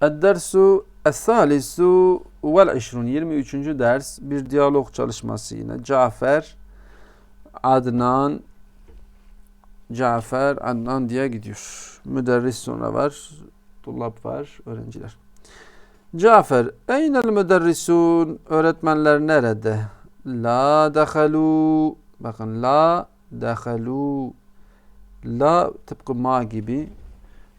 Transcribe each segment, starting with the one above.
Ed-dersu es-salisu vel işrun 23. ders bir diyalog çalışması yine. Cafer, Adnan, Cafer, Adnan diye gidiyor. Müderris sonra var, tullab var, öğrenciler. Cafer, eynel müderrisun? Öğretmenler nerede? La dehalu. Bakın la dehalu. La tıpkı ma gibi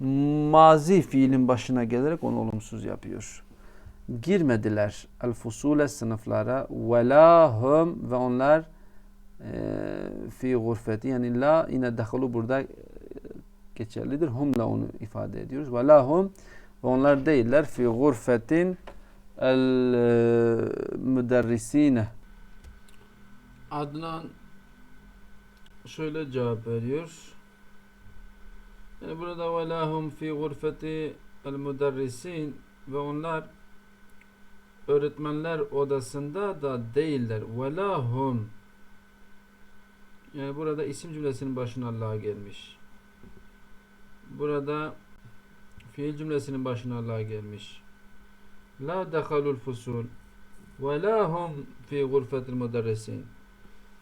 mazi fiilin başına gelerek onu olumsuz yapıyor. Girmediler el fusule sınıflara ve la hum ve onlar e, fi gurfeti yani la yine dehalu burada e, geçerlidir. Humla onu ifade ediyoruz. Ve la hum ve onlar değiller fi gurfetin el müderrisine. Adnan şöyle cevap veriyor. Yani burada ve lahum fi gurfeti el müderrisin ve onlar öğretmenler odasında da değiller. Ve lahum yani burada isim cümlesinin başına Allah gelmiş. Burada fiil cümlesinin başına Allah gelmiş. La dehalul fusul ve lahum fi gurfetil müderrisin.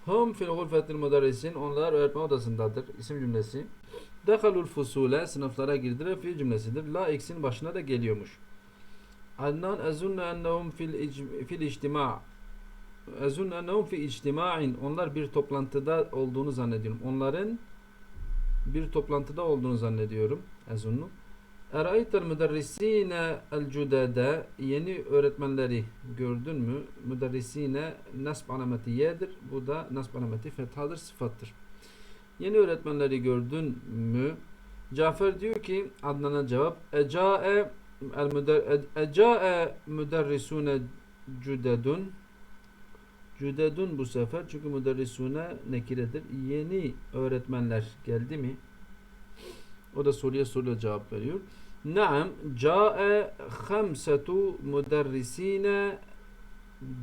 Hum fil gurfetil müderrisin. Onlar öğretmen odasındadır. İsim cümlesi. Dehalul fusule. Sınıflara girdiler. Fiil cümlesidir. La x'in başına da geliyormuş. Adnan ezunne ennehum fil, fil içtima. Ezunne ennehum fi içtima'in. Onlar bir toplantıda olduğunu zannediyorum. Onların bir toplantıda olduğunu zannediyorum. Ezunnu. Eraytel müderrisine el cudede yeni öğretmenleri gördün mü? Müderrisine nasb alameti yedir. Bu da nasb alameti fethadır, sıfattır. Yeni öğretmenleri gördün mü? Cafer diyor ki Adnan'a cevap Ecae el müder Ecae müderrisune cudedun Cudedun bu sefer çünkü müderrisune nekiredir. Yeni öğretmenler geldi mi? O da soruya soruyla cevap veriyor. Naam, ca'e khamsetu müderrisine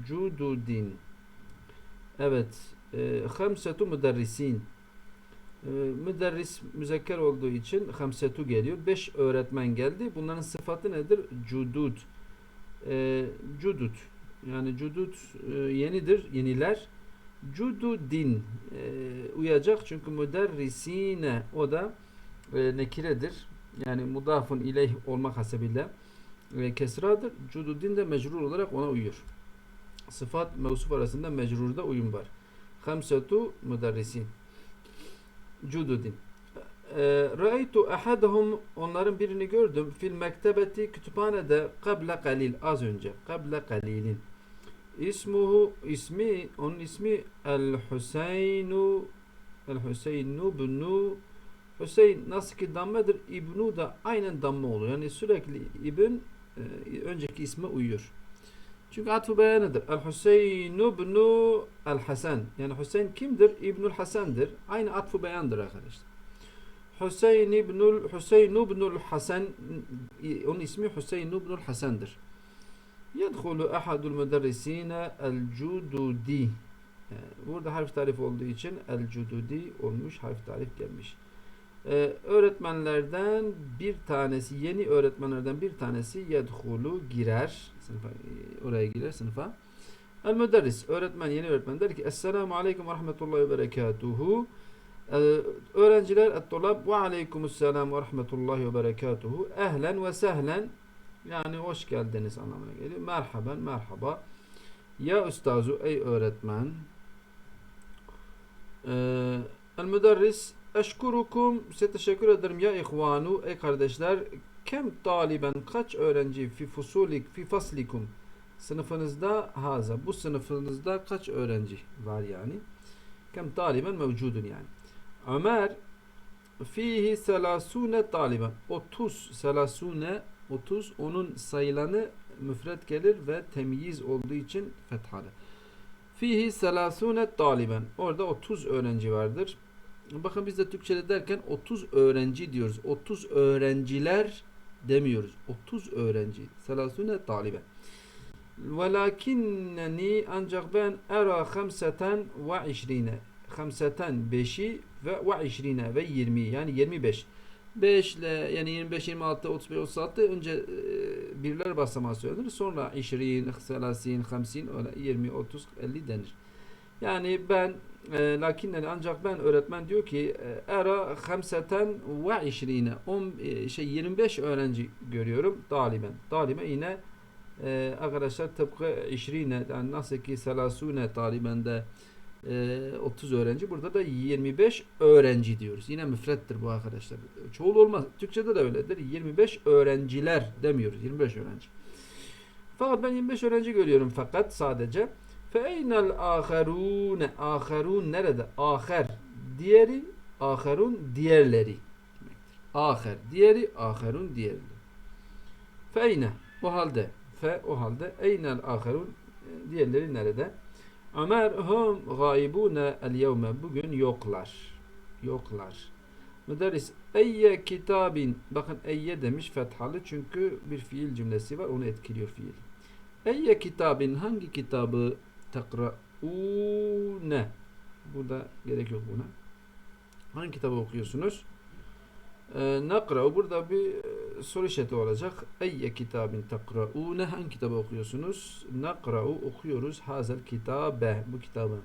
cududin. Evet, e, khamsetu müderrisin. E, müderris müzekker olduğu için hamsetu geliyor. Beş öğretmen geldi. Bunların sıfatı nedir? Cudud. E, cudud. Yani cudud e, yenidir, yeniler. Cududin e, uyacak çünkü müderrisine o da e, nekiredir. Yani mudafun ileyh olmak hasebiyle e, kesradır. Cududin de mecrur olarak ona uyuyor. Sıfat mevsuf arasında mecrurda uyum var. Hamsetu müderrisin. Cududin. E, Ra'aytu ahadahum onların birini gördüm fil mektebeti kütüphanede kable kalil az önce. Kable kalilin. İsmuhu ismi onun ismi El Hüseynu El Hüseynu bunu Hüseyin nasıl ki dammedir İbnu da aynen damme oluyor. Yani sürekli İbn e, önceki isme uyuyor. Çünkü atfı beyanıdır. El Hüseyin ibnu El Hasan. Yani Hüseyin kimdir? İbnül Hasan'dır. Aynı atfı beyandır arkadaşlar. Hüseyin ibnül Hüseyin ibnül Hasan onun ismi Hüseyin ibnül Hasan'dır. Yedhulu ahadul müderrisine el cududi. Burada harf tarif olduğu için el cududi olmuş. Harf tarif gelmiş. Ee, öğretmenlerden bir tanesi, yeni öğretmenlerden bir tanesi yedhulu girer. Sınıfa, e, oraya girer sınıfa. El müderris, öğretmen, yeni öğretmen der ki Esselamu aleyküm ve rahmetullahi ve berekatuhu. Ee, öğrenciler, et-tolab ve aleykümüsselam ve rahmetullahi ve berekatuhu. Ehlen ve sehlen yani hoş geldiniz anlamına geliyor. Merhaben, merhaba. Ya ustazu, ey öğretmen. Ee, el müderris Eşkurukum size teşekkür ederim ya ihvanu ey kardeşler. Kem taliben kaç öğrenci fi fusulik fi faslikum sınıfınızda haza bu sınıfınızda kaç öğrenci var yani. Kem taliben mevcudun yani. Ömer fihi selasune taliben 30 selasune 30 onun sayılanı müfret gelir ve temyiz olduğu için fethalı. Fihi selasune taliben orada 30 öğrenci vardır. Bakın biz de Türkçe'de derken 30 öğrenci diyoruz. 30 öğrenciler demiyoruz. 30 öğrenci. Selasune talibe. Velakinneni ancak ben era hamseten ve işrine. Hamseten beşi ve ve işrine ve 20 yani 25. 5 ile yani 25, 26, 35, 36 önce birler basamağı söylenir. Sonra işrin, selasin, hamsin öyle 20, 30, 50 denir. Yani ben e, lakinnen ancak ben öğretmen diyor ki e, era hamseten ve işrine on e, şey 25 öğrenci görüyorum taliben. Taliben yine e, arkadaşlar tıpkı işrine yani nasıl ki selasune talibende e, 30 öğrenci burada da 25 öğrenci diyoruz. Yine müfrettir bu arkadaşlar. Çoğul olmaz. Türkçede de öyledir. 25 öğrenciler demiyoruz. 25 öğrenci. Fakat ben 25 öğrenci görüyorum fakat sadece Feynel aherune aherun nerede? Aher diğeri aherun diğerleri. Aher diğeri aherun diğerleri. Feyne o halde fe o halde eynel aherun e, diğerleri nerede? Ömer hum gaibune el yevme bugün yoklar. Yoklar. Müderris eyye kitabin bakın eyye demiş fethalı çünkü bir fiil cümlesi var onu etkiliyor fiil. Eyye kitabin hangi kitabı tekra'une burada gerek yok buna. Hangi kitabı okuyorsunuz? Ee, nakra'u burada bir e, soru işareti olacak. Eyye kitabin tekra'une hangi kitabı okuyorsunuz? Nakra'u okuyoruz. Hazel kitabe bu kitabı.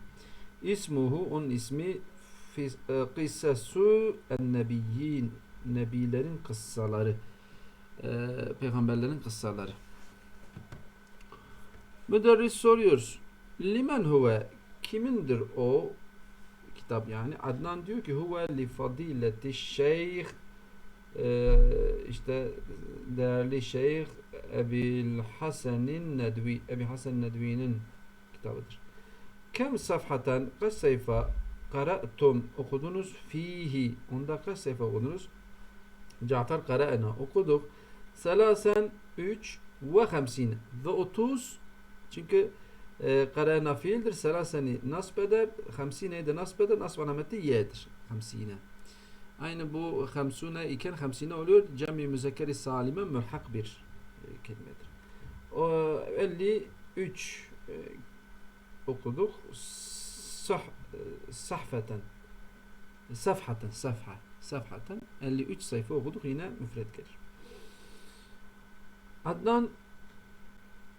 İsmuhu onun ismi e, Kıssasu en-nebiyyin Nebilerin kıssaları. Ee, peygamberlerin kıssaları. Müderris soruyor. Limen huve kimindir o kitap yani Adnan diyor ki huve li fadileti şeyh e, işte değerli şeyh Ebil Hasan'in Nedvi Ebi Hasan Nedvi'nin kitabıdır. Kem safhaten kaç sayfa qara'tum okudunuz fihi onda kaç sayfa okudunuz? Cafer qara'na okuduk. Selasen 3 ve 50 ve 30 çünkü e, qara'na fiildir. Selaseni nasb eder. 50'yi de nasb eder. Nasb alameti y'dir. 50'ine. Aynı bu 50 iken 50 oluyor. Cem-i müzekkeri salime mülhak bir e, kelimedir. O 53 e, okuduk. Sah, e, sahfeten safhaten safha safhaten 53 sayfa okuduk yine müfret gelir. Adnan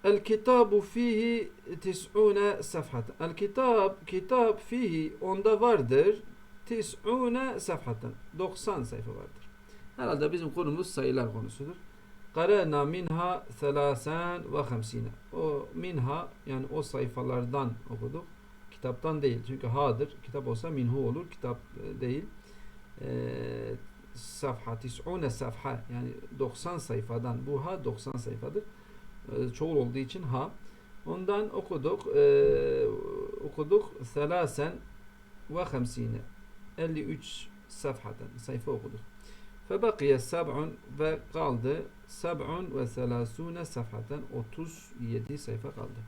El kitabu fihi tis'une safhaten. El kitab kitap fihi onda vardır tis'une safhaten. 90 sayfa vardır. Herhalde bizim konumuz sayılar konusudur. Qara'na minha thalasan ve hamsine. O minha yani o sayfalardan okuduk. Kitaptan değil. Çünkü hadır. Kitap olsa minhu olur. Kitap e, değil. Eee safha tis'une safha yani 90 sayfadan bu ha 90 sayfadır. Ee, çoğul olduğu için ha. Ondan okuduk eee okuduk selasen ve hamsine 53 safhadan sayfa okuduk. Febakiye sab'un ve kaldı sab'un ve selasune safhadan 37 sayfa kaldı.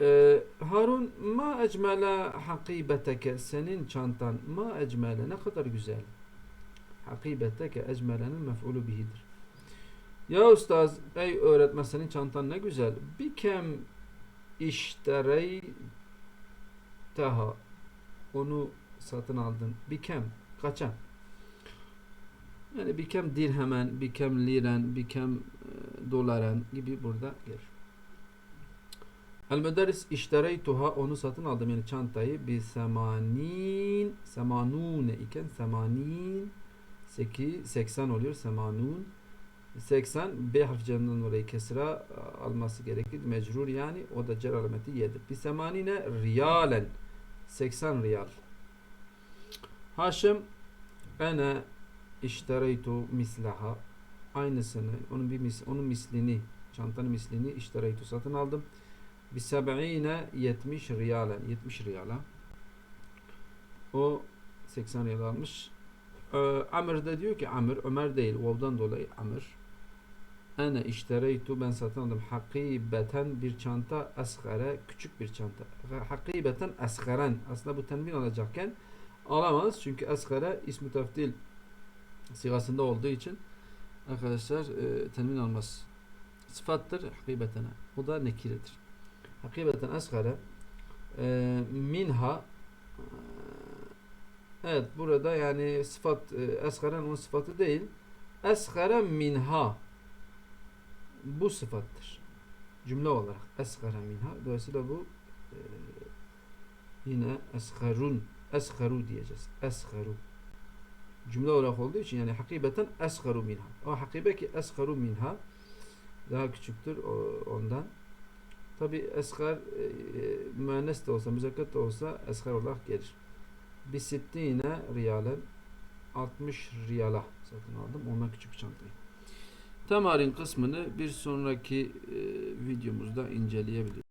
Ee, Harun ma ecmele hakibeteke senin çantan ma ecmele ne kadar güzel. Hakibeteke ecmelenin mef'ulu bihidir. Ya ustaz ey öğretmen senin çantan ne güzel. Bikem işterey taha onu satın aldın. Bikem kaça? Yani bikem dirhemen, bikem liren, bikem e, dolaren gibi burada gelir. El müderris iştereytuha onu satın aldım yani çantayı bir semanin semanune iken semanin 8 80 oluyor semanun 80 B harfi canından dolayı kesra e, alması gerekir. Mecrur yani o da cer alameti yedir. Bir semanine riyalen 80 riyal. Haşim ene iştereytu mislaha aynısını onun bir mis, onun mislini çantanın mislini iştereytu satın aldım. Bir seb'ine 70 riyalen 70 riyala. O 80 riyal almış. Ee, Amr de diyor ki Amr Ömer değil. Vav'dan dolayı Amr. Ene iştereytu ben satın aldım. Hakibeten bir çanta asgare küçük bir çanta. Hakibeten asgaren. Aslında bu tenvin alacakken alamaz. Çünkü asgare ismi teftil sigasında olduğu için arkadaşlar e, tenvin almaz. Sıfattır hakibetene. O da nekiredir. Hakibeten asgare e, minha e, Evet burada yani sıfat e, asgaren onun sıfatı değil. Eshara minha. Bu sıfattır. Cümle olarak. Eshara minha. Dolayısıyla bu e, yine esharun. Esharu diyeceğiz. Esharu. Cümle olarak olduğu için yani hakikaten esharu minha. O hakibe ki esharu minha daha küçüktür ondan. Tabi eshar e, e, müennes de olsa, müzakkat de olsa eshar olarak gelir. Bir sittine riyalen 60 riyala satın aldım. Ondan küçük çantayı. Tamarin kısmını bir sonraki e, videomuzda inceleyebiliriz.